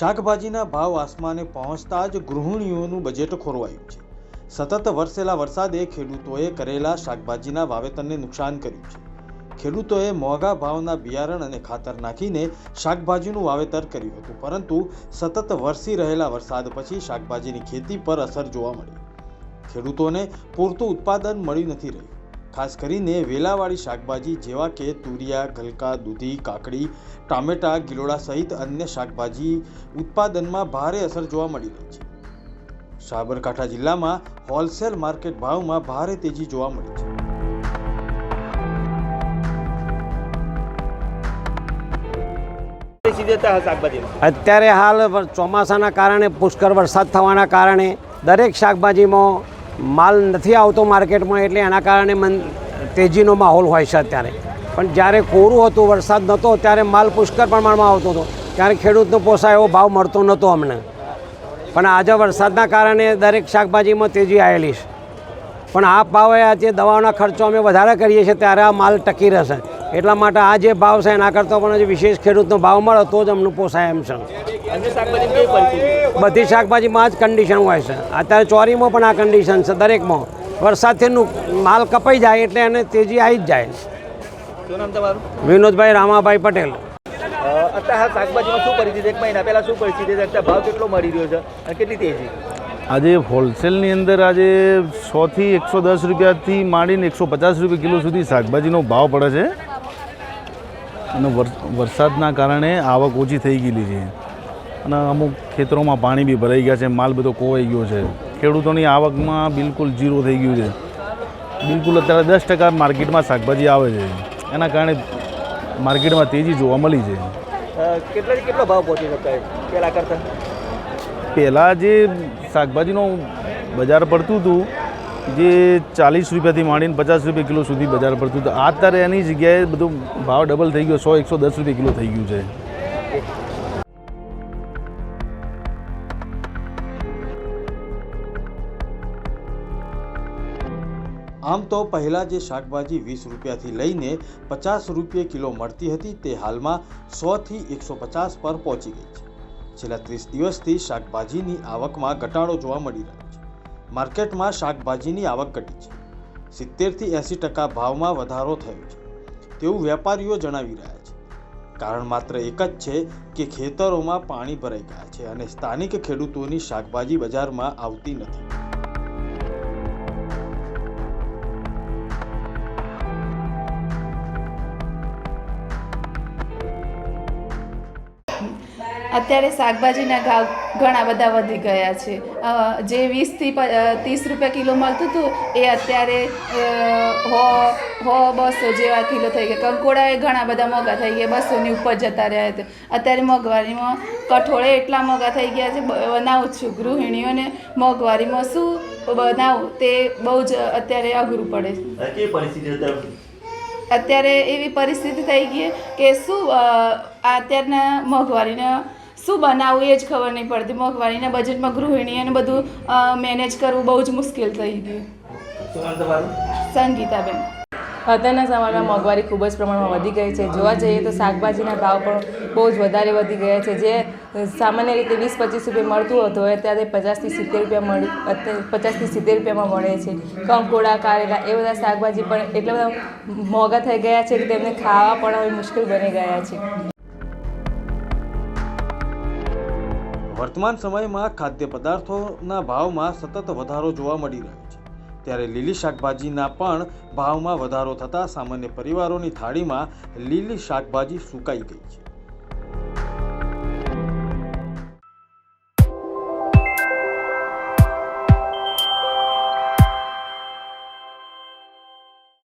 શાકભાજીના ભાવ આસમાને પહોંચતા જ ગૃહિણીઓનું બજેટ ખોરવાયું છે. સતત વરસેલા વરસાદે ખેડૂતોએ કરેલા શાકભાજીના વાવેતરને નુકસાન કર્યું છે. ખેડૂતોએ મોંઘા ભાવના બિયારણ અને ખાતર નાખીને શાકભાજીનું વાવેતર કર્યું હતું, પરંતુ સતત વરસી રહેલા વરસાદ પછી શાકભાજીની ખેતી પર અસર જોવા મળી. ખેડૂતોને પૂરતું ઉત્પાદન મળી નથી રહ્યું. ખાસ કરીને વેલાવાળી શાકભાજી જેવા કે તુરિયા ગલકા દૂધી કાકડી ટામેટા ગિલોડા સહિત અન્ય શાકભાજી ઉત્પાદનમાં ભારે અસર જોવા મળી રહી છે. સાબરકાંઠા જિલ્લામાં હોલસેલ માર્કેટ ભાવમાં ભારે તેજી જોવા મળી છે. અત્યારે હાલ ચોમાસાના કારણે પુષ્કળ વરસાદ થવાના કારણે દરેક શાકભાજીમાં માલ નથી આવતો માર્કેટમાં એટલે એના કારણે મન તેજીનો માહોલ હોય છે અત્યારે. પણ જ્યારે કોરું હતું, વરસાદ નહોતો ત્યારે માલ પુષ્કળ પ્રમાણમાં આવતો હતો. ત્યારે ખેડૂતનો પોસાય એવો ભાવ મળતો નહોતો અમને. પણ આજે વરસાદના કારણે દરેક શાકભાજીમાં તેજી આવેલી છે. પણ આ ભાવે આજે દવાઓના ખર્ચો અમે વધારે કરીએ છીએ, ત્યારે આ માલ ટકી રહેશે. એટલા માટે આ જે ભાવ છે, એના કરતાં પણ વિશેષ ખેડૂતનો ભાવ મળે, તો જ અમને પોસાય એમ છે. બધી શાકભાજીમાં આ જ કન્ડિશન હોય છે. અત્યારે ચોરીમાં પણ આ કન્ડિશન છે દરેકમાં. વરસાદથી નું માલ કપાઈ જાય એટલે એને તેજી આવી જ જાય. વિનોદભાઈ રામાભાઈ પટેલ. અત્યારે હાલ શાકભાજીમાં શું પરિસ્થિતિ? એક મહિના પહેલા શું પરિસ્થિતિ હતી? અત્યારે ભાવ કેટલો મળી રહ્યો છે? અને કેટલી તેજી? આજે હોલસેલની અંદર આજે સોથી એકસો દસ રૂપિયાથી માંડીને એકસો પચાસ રૂપિયા કિલો સુધી શાકભાજીનો ભાવ પડે છે. અને વરસાદના કારણે આવક ઓછી થઈ ગયેલી છે. અને અમુક ખેતરોમાં પાણી બી ભરાઈ ગયા છે માલ બધો કોવાઈ ગયો છે. ખેડૂતોની આવકમાં બિલકુલ જીરો થઈ ગયું છે. બિલકુલ અત્યારે દસ ટકા માર્કેટમાં શાકભાજી આવે છે. એના કારણે માર્કેટમાં તેજી જોવા મળી છે. કેટલા કેટલો ભાવ પહોંચી પહેલાં કરતાં? પહેલાં જે શાકભાજીનો બજાર પડતું હતું જે ચાલીસ રૂપિયાથી માંડીને પચાસ રૂપિયા કિલો સુધી બજાર પડતું હતું. અત્યારે એની જગ્યાએ બધું ભાવ ડબલ થઈ ગયો સો એકસો દસ રૂપિયા કિલો થઈ ગયું છે. આમ તો પહેલાં જે શાકભાજી વીસ રૂપિયાથી લઈને પચાસ રૂપિયે કિલો મળતી હતી તે હાલમાં સોથી એકસો પચાસ પર પહોંચી ગઈ છે. છેલ્લા ત્રીસ દિવસથી શાકભાજીની આવકમાં ઘટાડો જોવા મળી રહ્યો છે. માર્કેટમાં શાકભાજીની આવક ઘટી છે. સિત્તેરથી એંસી ટકા ભાવમાં વધારો થયો છે. તેવું વેપારીઓ જણાવી રહ્યા છે. કારણ માત્ર એક જ છે કે ખેતરોમાં પાણી ભરાઈ ગયા છે અને સ્થાનિક ખેડૂતોની શાકભાજી બજારમાં આવતી નથી. અત્યારે શાકભાજીના ભાવ ઘણા બધા વધી ગયા છે. જે વીસથી ત્રીસ રૂપિયા કિલો મળતું હતું, એ અત્યારે હો હો બસો જેવા કિલો થઈ ગયા. કંકોડા એ ઘણા બધા મોંઘા થઈ ગયા, બસોની ઉપર જતા રહ્યા છે. અત્યારે મોંઘવારીમાં કઠોળે એટલા મોંઘા થઈ ગયા છે બનાવું છું ગૃહિણીઓને. મોંઘવારીમાં શું બનાવું, તે બહુ જ અત્યારે અઘરું પડે છે. અત્યારે એવી પરિસ્થિતિ થઈ ગઈ કે શું અત્યારના મોંઘવારીને શું બનાવવું એ જ ખબર નહીં પડતી. મોંઘવારીના બજેટમાં ગૃહિણીઓને બધું મેનેજ કરવું બહુ જ મુશ્કેલ થઈ ગયું. સંગીતાબેન. અત્યારના સમયમાં મોંઘવારી ખૂબ જ પ્રમાણમાં વધી ગઈ છે. જોવા જઈએ તો શાકભાજીના ભાવ પણ બહુ જ વધારે વધી ગયા છે. જે સામાન્ય રીતે વીસ પચીસ રૂપિયા મળતું હતું અત્યારે પચાસથી સિત્તેર રૂપિયા મળી અત્યારે પચાસથી સિત્તેર રૂપિયામાં મળે છે. કંકોડા, કારેલા એ બધા શાકભાજી પણ એટલા બધા મોંઘા થઈ ગયા છે કે તેમને ખાવા પણ હવે મુશ્કેલ બની ગયા છે. વર્તમાન સમયમાં ખાદ્ય પદાર્થોના ભાવમાં સતત વધારો જોવા મળી રહ્યો છે. ત્યારે લીલી શાકભાજીના પણ ભાવમાં વધારો થતાં સામાન્ય પરિવારોની થાળીમાં લીલી શાકભાજી સુકાઈ ગઈ છે.